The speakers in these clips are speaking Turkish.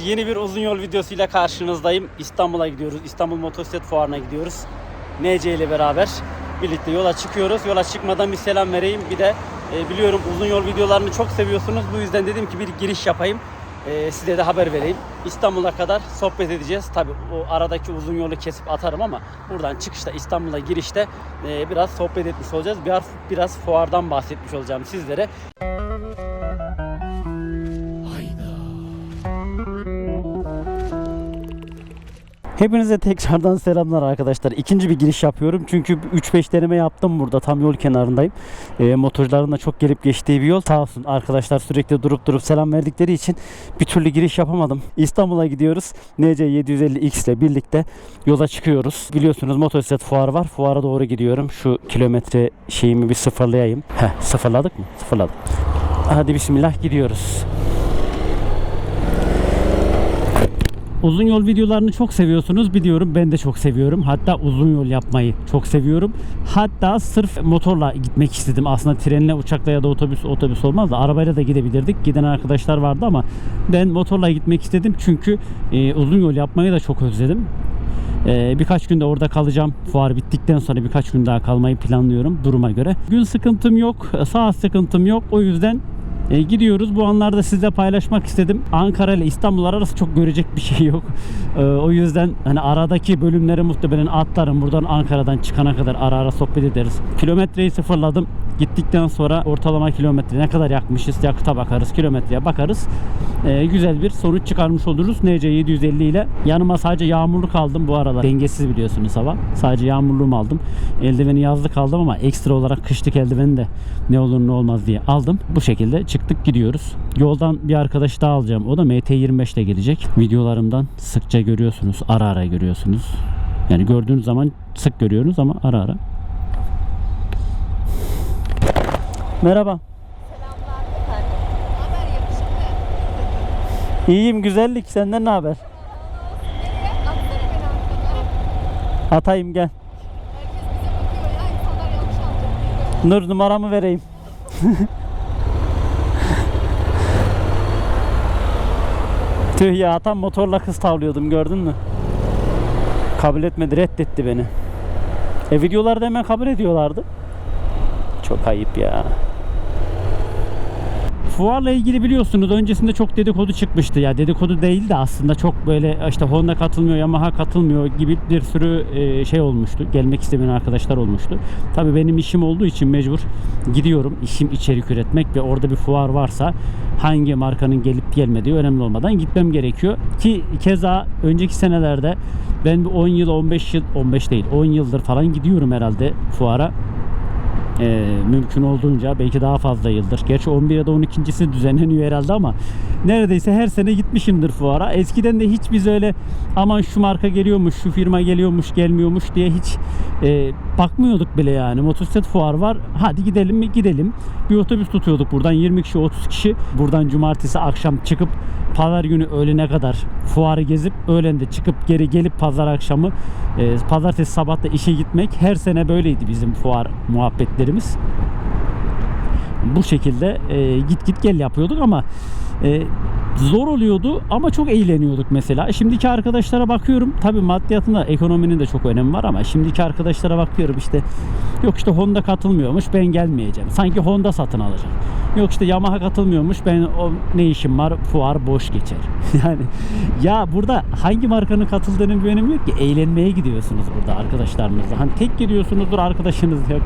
Yeni bir uzun yol videosuyla karşınızdayım. İstanbul'a gidiyoruz. İstanbul Motosiklet Fuarı'na gidiyoruz. NC ile beraber birlikte yola çıkıyoruz. Yola çıkmadan bir selam vereyim. Bir de e, biliyorum uzun yol videolarını çok seviyorsunuz. Bu yüzden dedim ki bir giriş yapayım. E, size de haber vereyim. İstanbul'a kadar sohbet edeceğiz. Tabi o aradaki uzun yolu kesip atarım ama buradan çıkışta İstanbul'a girişte e, biraz sohbet etmiş olacağız. Biraz, biraz fuardan bahsetmiş olacağım sizlere. Hepinize tekrardan selamlar arkadaşlar. İkinci bir giriş yapıyorum. Çünkü 3-5 deneme yaptım burada. Tam yol kenarındayım. E, motorcuların da çok gelip geçtiği bir yol. Sağ olsun arkadaşlar sürekli durup durup selam verdikleri için bir türlü giriş yapamadım. İstanbul'a gidiyoruz. NC 750X ile birlikte yola çıkıyoruz. Biliyorsunuz motosiklet fuarı var. Fuara doğru gidiyorum. Şu kilometre şeyimi bir sıfırlayayım. Heh, sıfırladık mı? Sıfırladık. Hadi bismillah gidiyoruz. Uzun yol videolarını çok seviyorsunuz biliyorum. Ben de çok seviyorum. Hatta uzun yol yapmayı çok seviyorum. Hatta sırf motorla gitmek istedim. Aslında trenle, uçakla ya da otobüs otobüs olmaz da arabayla da gidebilirdik. Giden arkadaşlar vardı ama ben motorla gitmek istedim çünkü e, uzun yol yapmayı da çok özledim. E, birkaç günde orada kalacağım. Fuar bittikten sonra birkaç gün daha kalmayı planlıyorum duruma göre. Gün sıkıntım yok, saat sıkıntım yok. O yüzden e, gidiyoruz. Bu anlarda sizle paylaşmak istedim. Ankara ile İstanbul arası çok görecek bir şey yok. E, o yüzden hani aradaki bölümleri muhtemelen atlarım. Buradan Ankara'dan çıkana kadar ara ara sohbet ederiz. Kilometreyi sıfırladım. Gittikten sonra ortalama kilometre ne kadar yakmışız yakıta bakarız kilometreye bakarız. E, güzel bir sonuç çıkarmış oluruz. NC 750 ile yanıma sadece yağmurluk aldım bu aralar. Dengesiz biliyorsunuz hava. Sadece yağmurluğumu aldım. Eldiveni yazlık aldım ama ekstra olarak kışlık eldiveni de ne olur ne olmaz diye aldım. Bu şekilde çıktık gidiyoruz. Yoldan bir arkadaş daha alacağım. O da MT25 ile gelecek. Videolarımdan sıkça görüyorsunuz. Ara ara görüyorsunuz. Yani gördüğünüz zaman sık görüyorsunuz ama ara ara. Merhaba. İyiyim güzellik. Senden ne haber? Atayım gel. Nur numaramı vereyim. Tüh ya tam motorla kız tavlıyordum gördün mü? Kabul etmedi reddetti beni. E videolarda hemen kabul ediyorlardı. Çok ayıp ya. Fuarla ilgili biliyorsunuz öncesinde çok dedikodu çıkmıştı. Ya dedikodu değil de aslında çok böyle işte Honda katılmıyor, Yamaha katılmıyor gibi bir sürü e, şey olmuştu. Gelmek istemeyen arkadaşlar olmuştu. Tabii benim işim olduğu için mecbur gidiyorum. İşim içerik üretmek ve orada bir fuar varsa hangi markanın gelip gelmediği önemli olmadan gitmem gerekiyor. Ki keza önceki senelerde ben bir 10 yıl 15 yıl 15 değil 10 yıldır falan gidiyorum herhalde fuara. Ee, mümkün olduğunca belki daha fazla yıldır. Gerçi 11 ya da 12.si düzenleniyor herhalde ama neredeyse her sene gitmişimdir fuara. Eskiden de hiç biz öyle aman şu marka geliyormuş, şu firma geliyormuş, gelmiyormuş diye hiç e, bakmıyorduk bile yani. Motosiklet fuarı var. Hadi gidelim mi? Gidelim. Bir otobüs tutuyorduk buradan 20 kişi, 30 kişi. Buradan cumartesi akşam çıkıp pazar günü öğlene kadar fuarı gezip öğlen de çıkıp geri gelip pazar akşamı e, pazartesi sabah da işe gitmek her sene böyleydi bizim fuar muhabbetlerimiz. Bu şekilde e, git git gel yapıyorduk ama e, zor oluyordu ama çok eğleniyorduk mesela. Şimdiki arkadaşlara bakıyorum. Tabi maddiyatında ekonominin de çok önemi var ama şimdiki arkadaşlara bakıyorum işte yok işte Honda katılmıyormuş ben gelmeyeceğim. Sanki Honda satın alacağım. Yok işte Yamaha katılmıyormuş ben o ne işim var fuar boş geçer. yani ya burada hangi markanın katıldığının bir önemi yok ki. Eğlenmeye gidiyorsunuz burada arkadaşlarınızla. Hani tek gidiyorsunuzdur arkadaşınız yok.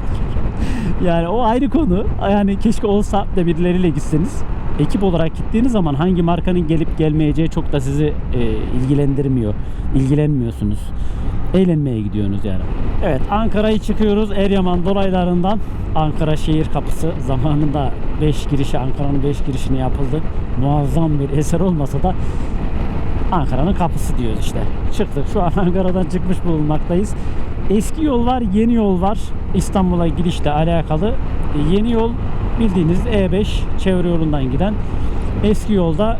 yani o ayrı konu. Yani keşke olsa da birileriyle gitseniz ekip olarak gittiğiniz zaman hangi markanın gelip gelmeyeceği çok da sizi e, ilgilendirmiyor. İlgilenmiyorsunuz. Eğlenmeye gidiyorsunuz yani. Evet Ankara'yı çıkıyoruz. Eryaman dolaylarından Ankara şehir kapısı. Zamanında 5 girişi Ankara'nın 5 girişine yapıldı. Muazzam bir eser olmasa da Ankara'nın kapısı diyoruz işte. Çıktık. Şu an Ankara'dan çıkmış bulunmaktayız. Eski yol var, yeni yol var. İstanbul'a girişle alakalı. E, Yeni yol bildiğiniz E5 çevre yolundan giden. Eski yolda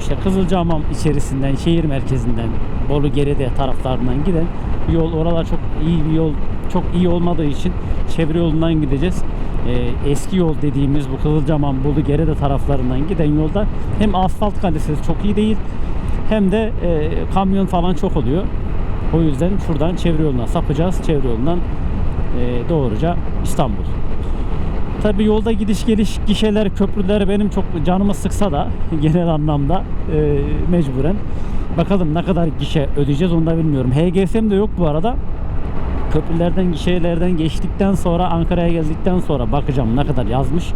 işte Kızılcahamam içerisinden, şehir merkezinden, Bolu Gerede taraflarından giden yol. Oralar çok iyi bir yol, çok iyi olmadığı için çevre yolundan gideceğiz. Ee, eski yol dediğimiz bu Kızılcahamam, Bolu Gerede taraflarından giden yolda hem asfalt kalitesi çok iyi değil hem de e, kamyon falan çok oluyor. O yüzden şuradan çevre yoluna sapacağız. Çevre yolundan e, doğruca İstanbul. Tabi yolda gidiş geliş gişeler, köprüler benim çok canımı sıksa da genel anlamda e, mecburen. Bakalım ne kadar gişe ödeyeceğiz onu da bilmiyorum. HGS'm de yok bu arada. Köprülerden, gişelerden geçtikten sonra Ankara'ya geldikten sonra bakacağım ne kadar yazmış.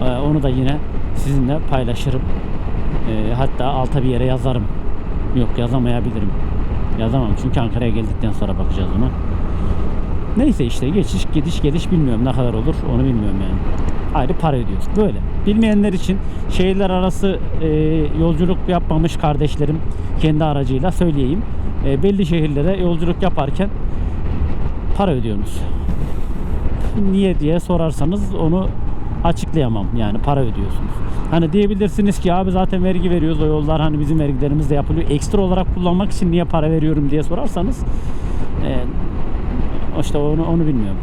E, onu da yine sizinle paylaşırım. E, hatta alta bir yere yazarım. Yok yazamayabilirim. Yazamam çünkü Ankara'ya geldikten sonra bakacağız ona. Neyse işte geçiş gidiş geliş bilmiyorum ne kadar olur onu bilmiyorum yani. Ayrı para ödüyoruz. Böyle. Bilmeyenler için şehirler arası e, yolculuk yapmamış kardeşlerim kendi aracıyla söyleyeyim. E, belli şehirlere yolculuk yaparken para ödüyorsunuz. Niye diye sorarsanız onu açıklayamam yani para ödüyorsunuz. Hani diyebilirsiniz ki abi zaten vergi veriyoruz o yollar hani bizim vergilerimizle yapılıyor. Ekstra olarak kullanmak için niye para veriyorum diye sorarsanız e, işte onu, onu bilmiyorum.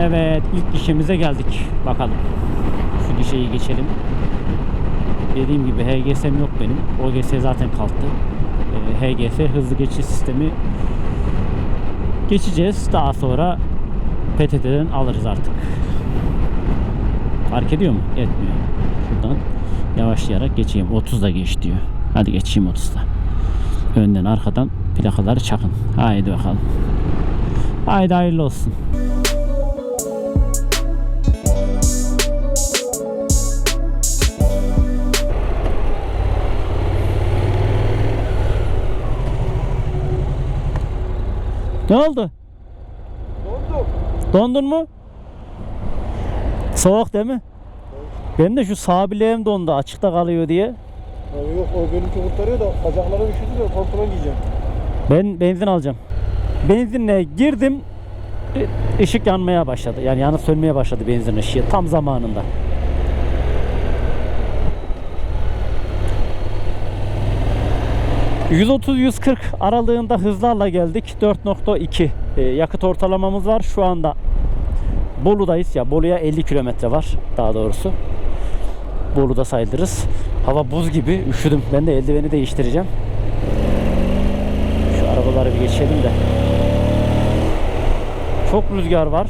Evet ilk gişemize geldik. Bakalım. Şu gişeyi geçelim. Dediğim gibi HGS'm yok benim. OGS zaten kalktı. Ee, HGS hızlı geçiş sistemi geçeceğiz. Daha sonra PTT'den alırız artık. Fark ediyor mu? Etmiyor. Şuradan yavaşlayarak geçeyim. 30'da geç diyor. Hadi geçeyim 30'da. Önden arkadan plakaları çakın. Haydi bakalım. Haydi hayırlı olsun. Ne oldu? Dondun mu? Soğuk değil mi? Benim de şu sağ bileğim dondu açıkta kalıyor diye. Abi yok o benimki kurtarıyor da bacakları üşüdü de pantolon giyeceğim. Ben benzin alacağım. Benzinle girdim. ışık yanmaya başladı. Yani yanıp sönmeye başladı benzin ışığı tam zamanında. ...130-140 aralığında hızlarla geldik. 4.2 e, yakıt ortalamamız var. Şu anda Bolu'dayız ya. Bolu'ya 50 kilometre var daha doğrusu. Bolu'da sayılırız. Hava buz gibi. Üşüdüm. Ben de eldiveni değiştireceğim. Şu arabaları bir geçelim de. Çok rüzgar var.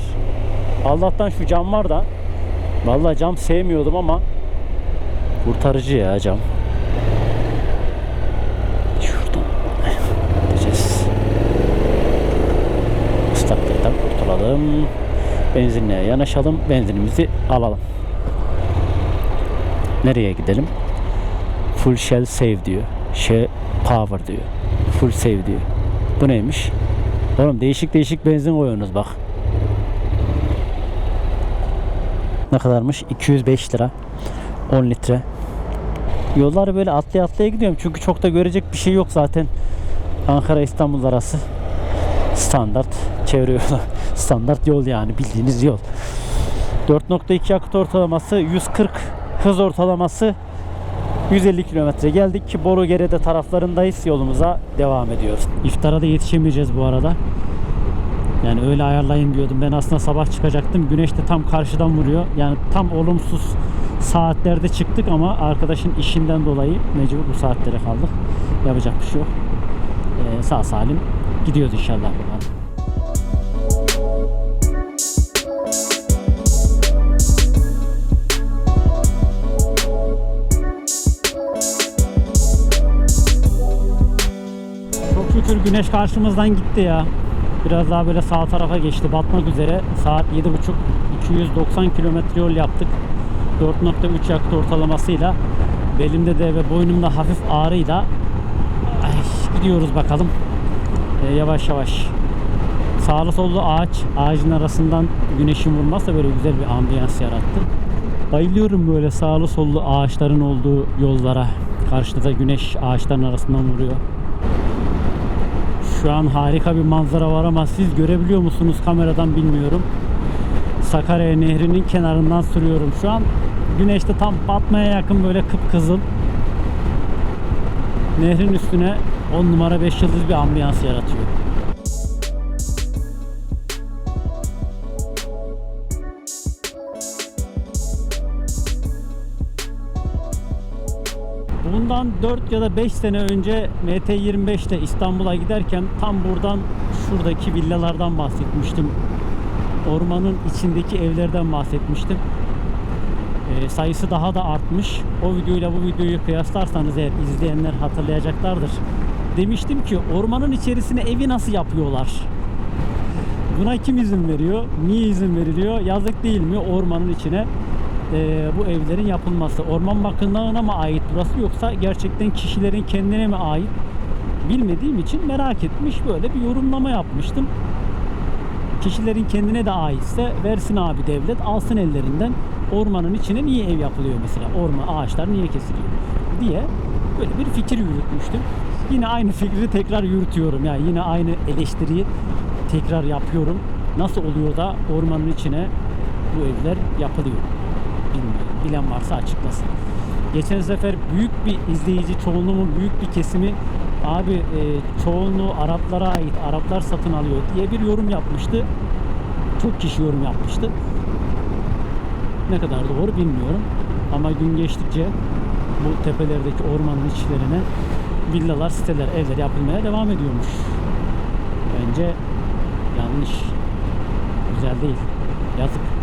Allah'tan şu cam var da. Vallahi cam sevmiyordum ama kurtarıcı ya cam. Şuradan gideceğiz. Islaklıktan kurtulalım. Benzinliğe yanaşalım. Benzinimizi alalım. Nereye gidelim? Full Shell Save diyor. Shell Power diyor. Full Save diyor. Bu neymiş? Oğlum değişik değişik benzin koyuyorsunuz bak. Ne kadarmış? 205 lira. 10 litre. Yolları böyle atlaya atlaya gidiyorum. Çünkü çok da görecek bir şey yok zaten. Ankara İstanbul arası standart çevre yolu. standart yol yani bildiğiniz yol. 4.2 yakıt ortalaması 140 hız ortalaması 150 kilometre geldik ki Boru Gerede taraflarındayız yolumuza devam ediyoruz. İftara da yetişemeyeceğiz bu arada. Yani öyle ayarlayın diyordum. Ben aslında sabah çıkacaktım. Güneş de tam karşıdan vuruyor. Yani tam olumsuz saatlerde çıktık ama arkadaşın işinden dolayı mecbur bu saatlere kaldık. Yapacak bir şey yok. Ee, sağ salim gidiyoruz inşallah buradan. Güneş karşımızdan gitti ya. Biraz daha böyle sağ tarafa geçti. Batmak üzere. Saat 7.30 290 kilometre yol yaptık. 4.3 yakıt ortalamasıyla belimde de ve boynumda hafif ağrıyla ay, gidiyoruz bakalım. Ee, yavaş yavaş. Sağlı sollu ağaç, ağacın arasından güneşin vurması böyle güzel bir ambiyans yarattı. Bayılıyorum böyle sağlı sollu ağaçların olduğu yollara. Karşıda da güneş ağaçların arasından vuruyor. Şu an harika bir manzara var ama siz görebiliyor musunuz kameradan bilmiyorum. Sakarya Nehri'nin kenarından sürüyorum şu an. Güneş de tam batmaya yakın böyle kıpkızıl. Nehrin üstüne 10 numara 5 yıldız bir ambiyans yaratıyor. Bundan bundan 4 ya da 5 sene önce MT25'te İstanbul'a giderken tam buradan şuradaki villalardan bahsetmiştim. Ormanın içindeki evlerden bahsetmiştim. Ee, sayısı daha da artmış. O videoyla bu videoyu kıyaslarsanız eğer izleyenler hatırlayacaklardır. Demiştim ki ormanın içerisine evi nasıl yapıyorlar? Buna kim izin veriyor? Niye izin veriliyor? Yazık değil mi ormanın içine e, bu evlerin yapılması? Orman Bakanlığı'na mı ait burası yoksa gerçekten kişilerin kendine mi ait? Bilmediğim için merak etmiş böyle bir yorumlama yapmıştım. Kişilerin kendine de aitse versin abi devlet alsın ellerinden ormanın içine niye ev yapılıyor mesela orman ağaçlar niye kesiliyor diye böyle bir fikir yürütmüştüm. Yine aynı fikri tekrar yürütüyorum yani yine aynı eleştiriyi tekrar yapıyorum. Nasıl oluyor da ormanın içine bu evler yapılıyor? Bilmiyorum. Bilen varsa açıklasın. Geçen sefer büyük bir izleyici çoğunluğumun büyük bir kesimi abi e, çoğunluğu Araplara ait Araplar satın alıyor diye bir yorum yapmıştı. Çok kişi yorum yapmıştı. Ne kadar doğru bilmiyorum. Ama gün geçtikçe bu tepelerdeki ormanın içlerine villalar, siteler, evler yapılmaya devam ediyormuş. Bence yanlış. Güzel değil. Yazık.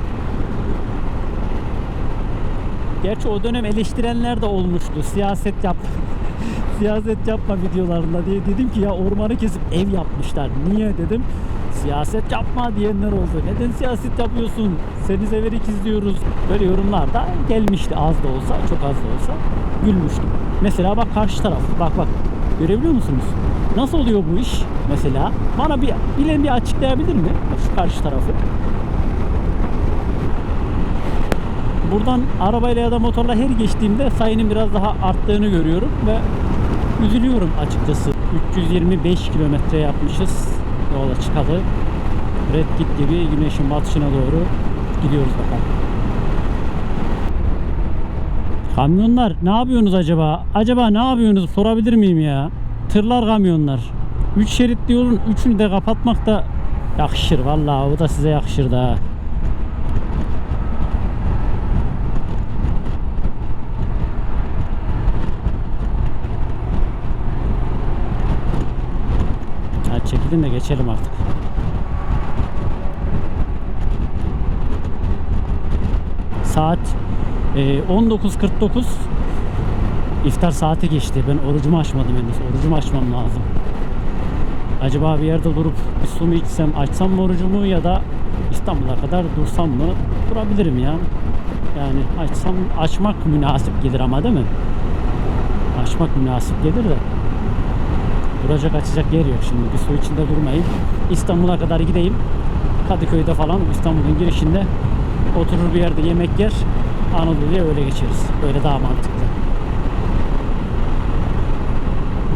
Gerçi o dönem eleştirenler de olmuştu. Siyaset yap. siyaset yapma videolarında diye dedim ki ya ormanı kesip ev yapmışlar. Niye dedim. Siyaset yapma diyenler oldu. Neden siyaset yapıyorsun? Seni severek izliyoruz. Böyle yorumlar da gelmişti az da olsa, çok az da olsa gülmüştüm. Mesela bak karşı taraf. Bak bak. Görebiliyor musunuz? Nasıl oluyor bu iş? Mesela bana bir bilen bir açıklayabilir mi? Şu karşı tarafı. Buradan arabayla ya da motorla her geçtiğimde sayının biraz daha arttığını görüyorum ve üzülüyorum açıkçası. 325 kilometre yapmışız yola çıkalı. Red Kit gibi güneşin batışına doğru gidiyoruz bakalım. Kamyonlar ne yapıyorsunuz acaba? Acaba ne yapıyorsunuz sorabilir miyim ya? Tırlar kamyonlar. 3 şeritli yolun 3'ünü de kapatmak da yakışır vallahi o da size yakışır da. Çekilin de geçelim artık. Saat e, 19.49 İftar saati geçti. Ben orucumu açmadım henüz. Orucumu açmam lazım. Acaba bir yerde durup bir su mu içsem, açsam mı orucumu ya da İstanbul'a kadar dursam mı? Durabilirim ya. Yani açsam, açmak münasip gelir ama değil mi? Açmak münasip gelir de. Duracak açacak yer yok şimdi. Bir su içinde durmayayım. İstanbul'a kadar gideyim. Kadıköy'de falan İstanbul'un girişinde oturur bir yerde yemek yer. Anadolu'ya öyle geçeriz. Böyle daha mantıklı.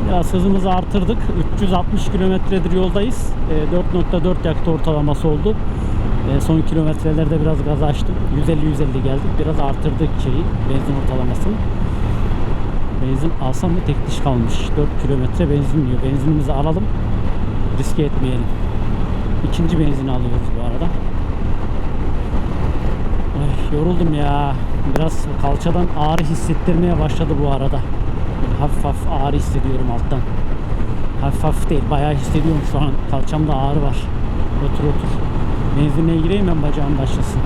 Biraz hızımızı artırdık. 360 kilometredir yoldayız. E, 4.4 yakıt ortalaması oldu. E, son kilometrelerde biraz gaz açtık. 150-150 geldik. Biraz artırdık şeyi, benzin ortalamasını. Benzin alsam mı tek kalmış. 4 kilometre benzin diyor. Benzinimizi alalım. Riske etmeyelim. İkinci benzin alıyoruz bu arada. Ay, yoruldum ya. Biraz kalçadan ağrı hissettirmeye başladı bu arada. Böyle hafif hafif ağrı hissediyorum alttan. Hafif hafif değil bayağı hissediyorum şu an. Kalçamda ağrı var. Otur otur. Benzinliğe gireyim ben bacağım başlasın.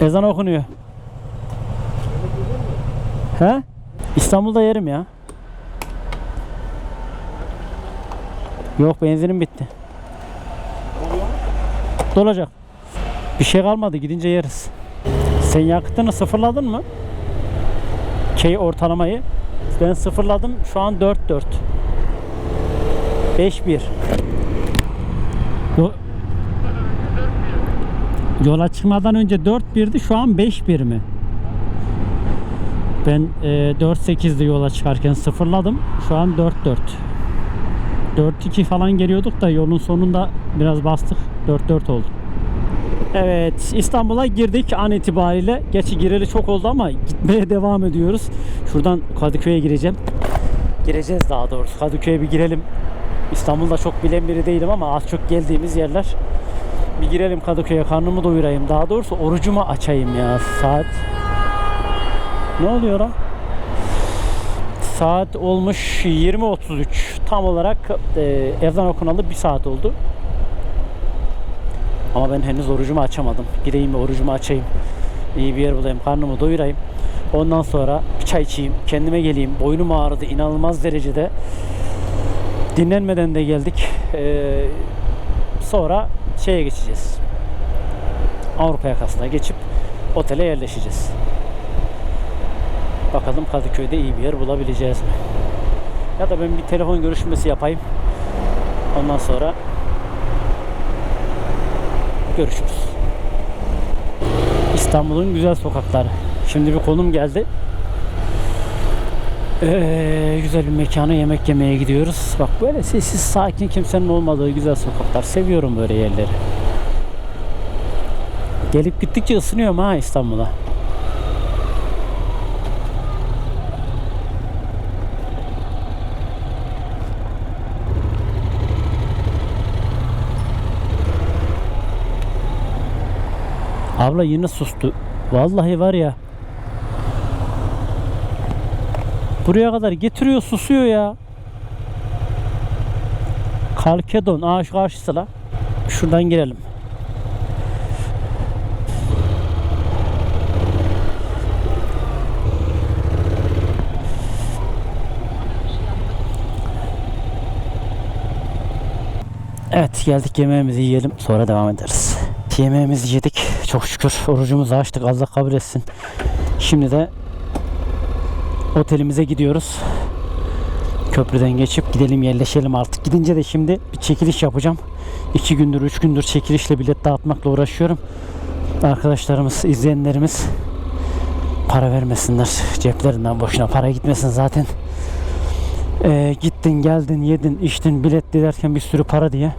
Ezan okunuyor. He? İstanbul'da yerim ya. Yok benzinim bitti. Dolacak. Bir şey kalmadı gidince yeriz. Sen yakıtını sıfırladın mı? Şey ortalamayı. Ben sıfırladım. Şu an 4-4. 5-1. Yo- Yola çıkmadan önce 4-1'di. Şu an 5-1 mi? Ben e, 4-8'di yola çıkarken sıfırladım. Şu an 4-4. 4-2 falan geliyorduk da yolun sonunda biraz bastık. 4-4 oldu. Evet İstanbul'a girdik an itibariyle. Gerçi gireli çok oldu ama gitmeye devam ediyoruz. Şuradan Kadıköy'e gireceğim. Gireceğiz daha doğrusu. Kadıköy'e bir girelim. İstanbul'da çok bilen biri değilim ama az çok geldiğimiz yerler. Bir girelim Kadıköy'e karnımı doyurayım. Daha doğrusu orucumu açayım ya saat. Ne oluyor lan? Saat olmuş 20.33. Tam olarak e, ezan okunalı bir saat oldu. Ama ben henüz orucumu açamadım. Gireyim ve orucumu açayım. İyi bir yer bulayım, karnımı doyurayım. Ondan sonra bir çay içeyim, kendime geleyim. Boynum ağrıdı inanılmaz derecede. Dinlenmeden de geldik. Ee, sonra şeye geçeceğiz. Avrupa yakasına geçip otele yerleşeceğiz. Bakalım Kadıköy'de iyi bir yer bulabileceğiz mi? Ya da ben bir telefon görüşmesi yapayım. Ondan sonra görüşürüz. İstanbul'un güzel sokakları. Şimdi bir konum geldi. Ee, güzel bir mekana yemek yemeye gidiyoruz. Bak böyle sessiz, sakin, kimsenin olmadığı güzel sokaklar. Seviyorum böyle yerleri. Gelip gittikçe ısınıyorum ha İstanbul'a. Abla yine sustu. Vallahi var ya. Buraya kadar getiriyor susuyor ya. Kalkedon. Şu karşısı la. Şuradan girelim. Evet geldik yemeğimizi yiyelim sonra devam ederiz. Yemeğimizi yedik çok şükür orucumuzu açtık Allah kabul etsin. Şimdi de otelimize gidiyoruz. Köprüden geçip gidelim yerleşelim artık. Gidince de şimdi bir çekiliş yapacağım. 2 gündür 3 gündür çekilişle bilet dağıtmakla uğraşıyorum. Arkadaşlarımız izleyenlerimiz para vermesinler ceplerinden boşuna para gitmesin zaten. Ee, gittin geldin yedin içtin bilet dilerken bir sürü para diye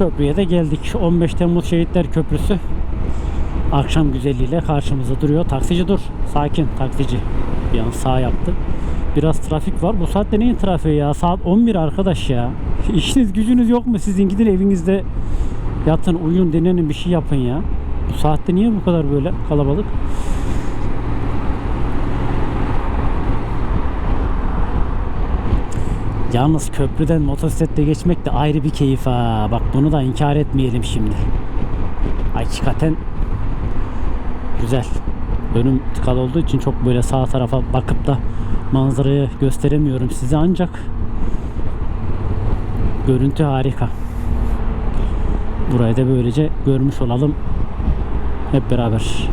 köprüye de geldik. 15 Temmuz Şehitler Köprüsü akşam güzelliğiyle karşımızda duruyor. Taksici dur. Sakin taksici. Bir an sağ yaptı. Biraz trafik var. Bu saatte neyin trafiği ya? Saat 11 arkadaş ya. İşiniz gücünüz yok mu sizin? Gidin evinizde yatın, uyuyun, dinlenin bir şey yapın ya. Bu saatte niye bu kadar böyle kalabalık? Yalnız köprüden motosikletle geçmek de ayrı bir keyif ha. Bak bunu da inkar etmeyelim şimdi. Hakikaten güzel. Önüm tıkalı olduğu için çok böyle sağ tarafa bakıp da manzarayı gösteremiyorum size ancak görüntü harika. Burayı da böylece görmüş olalım hep beraber.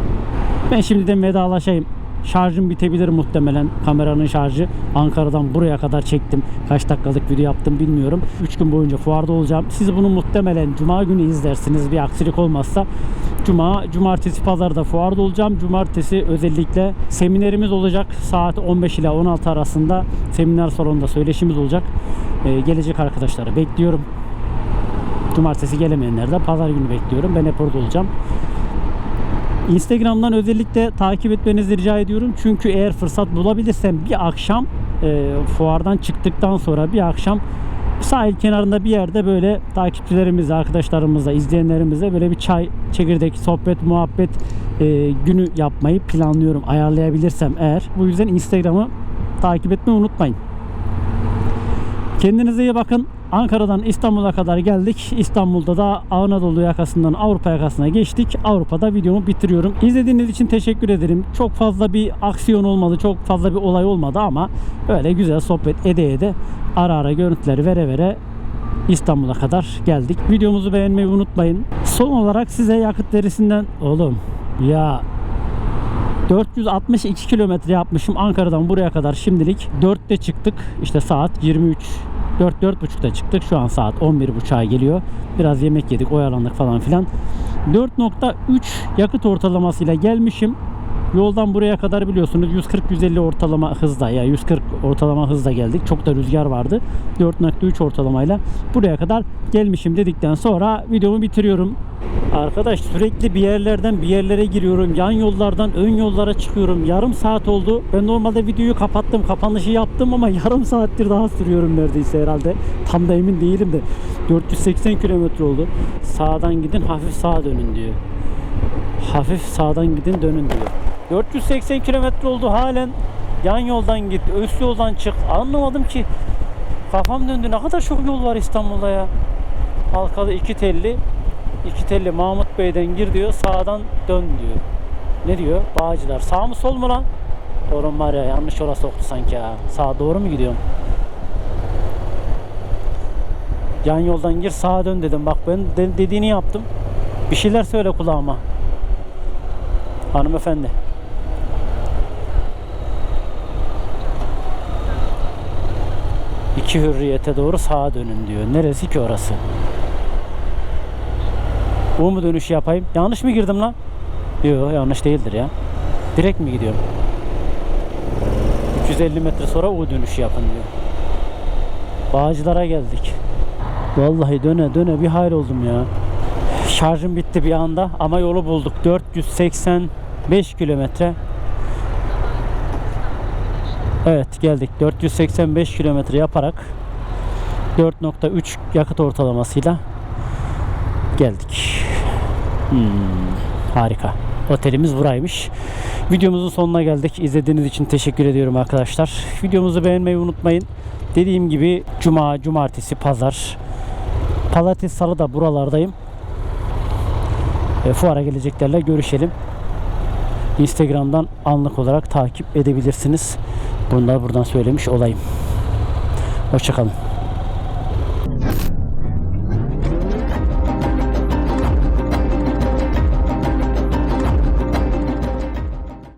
Ben şimdiden vedalaşayım. Şarjım bitebilir muhtemelen. Kameranın şarjı. Ankara'dan buraya kadar çektim. Kaç dakikalık video yaptım bilmiyorum. 3 gün boyunca fuarda olacağım. Siz bunu muhtemelen cuma günü izlersiniz bir aksilik olmazsa. Cuma, cumartesi, pazarda fuarda olacağım. Cumartesi özellikle seminerimiz olacak. Saat 15 ile 16 arasında seminer salonunda söyleşimiz olacak. Ee, gelecek arkadaşları bekliyorum. Cumartesi gelemeyenler de pazar günü bekliyorum. Ben hep orada olacağım. Instagram'dan özellikle takip etmenizi rica ediyorum. Çünkü eğer fırsat bulabilirsem bir akşam e, fuardan çıktıktan sonra bir akşam sahil kenarında bir yerde böyle takipçilerimizle, arkadaşlarımızla, izleyenlerimizle böyle bir çay, çekirdek, sohbet, muhabbet e, günü yapmayı planlıyorum. Ayarlayabilirsem eğer. Bu yüzden Instagram'ı takip etmeyi unutmayın. Kendinize iyi bakın. Ankara'dan İstanbul'a kadar geldik. İstanbul'da da Anadolu yakasından Avrupa yakasına geçtik. Avrupa'da videomu bitiriyorum. İzlediğiniz için teşekkür ederim. Çok fazla bir aksiyon olmadı. Çok fazla bir olay olmadı ama böyle güzel sohbet ede ede ara ara görüntüleri vere vere İstanbul'a kadar geldik. Videomuzu beğenmeyi unutmayın. Son olarak size yakıt derisinden oğlum ya 462 kilometre yapmışım Ankara'dan buraya kadar şimdilik 4'te çıktık işte saat 23 4 4.30'da çıktık. Şu an saat 11.30'a geliyor. Biraz yemek yedik oyalandık falan filan. 4.3 yakıt ortalamasıyla gelmişim Yoldan buraya kadar biliyorsunuz 140-150 ortalama hızla ya 140 ortalama hızla geldik. Çok da rüzgar vardı. 4.3 ortalamayla buraya kadar gelmişim dedikten sonra videomu bitiriyorum. Arkadaş sürekli bir yerlerden bir yerlere giriyorum. Yan yollardan ön yollara çıkıyorum. Yarım saat oldu. Ben normalde videoyu kapattım. Kapanışı yaptım ama yarım saattir daha sürüyorum neredeyse herhalde. Tam da emin değilim de. 480 kilometre oldu. Sağdan gidin hafif sağa dönün diyor. Hafif sağdan gidin dönün diyor. 480 kilometre oldu halen yan yoldan git, üst yoldan çık. Anlamadım ki. Kafam döndü. Ne kadar çok yol var İstanbul'da ya. Halkalı iki telli. iki telli Mahmut Bey'den gir diyor. Sağdan dön diyor. Ne diyor? Bağcılar. Sağ mı sol mu lan? Doğru var ya yanlış yola soktu sanki ha. Sağa doğru mu gidiyorum? Yan yoldan gir sağa dön dedim. Bak ben de- dediğini yaptım. Bir şeyler söyle kulağıma. Hanımefendi. İki hürriyete doğru sağa dönün diyor. Neresi ki orası? Bu mu dönüş yapayım? Yanlış mı girdim lan? Yok yanlış değildir ya. Direkt mi gidiyorum? 350 metre sonra U dönüşü yapın diyor. Bağcılara geldik. Vallahi döne döne bir hayır oldum ya. Şarjım bitti bir anda ama yolu bulduk. 485 kilometre. Evet geldik. 485 kilometre yaparak 4.3 yakıt ortalamasıyla geldik. Hmm, harika. Otelimiz buraymış. Videomuzun sonuna geldik. İzlediğiniz için teşekkür ediyorum arkadaşlar. Videomuzu beğenmeyi unutmayın. Dediğim gibi cuma, cumartesi, pazar, pazartesi, salı da buralardayım. E, fuara geleceklerle görüşelim. Instagram'dan anlık olarak takip edebilirsiniz. Da buradan söylemiş olayım. Hoşçakalın.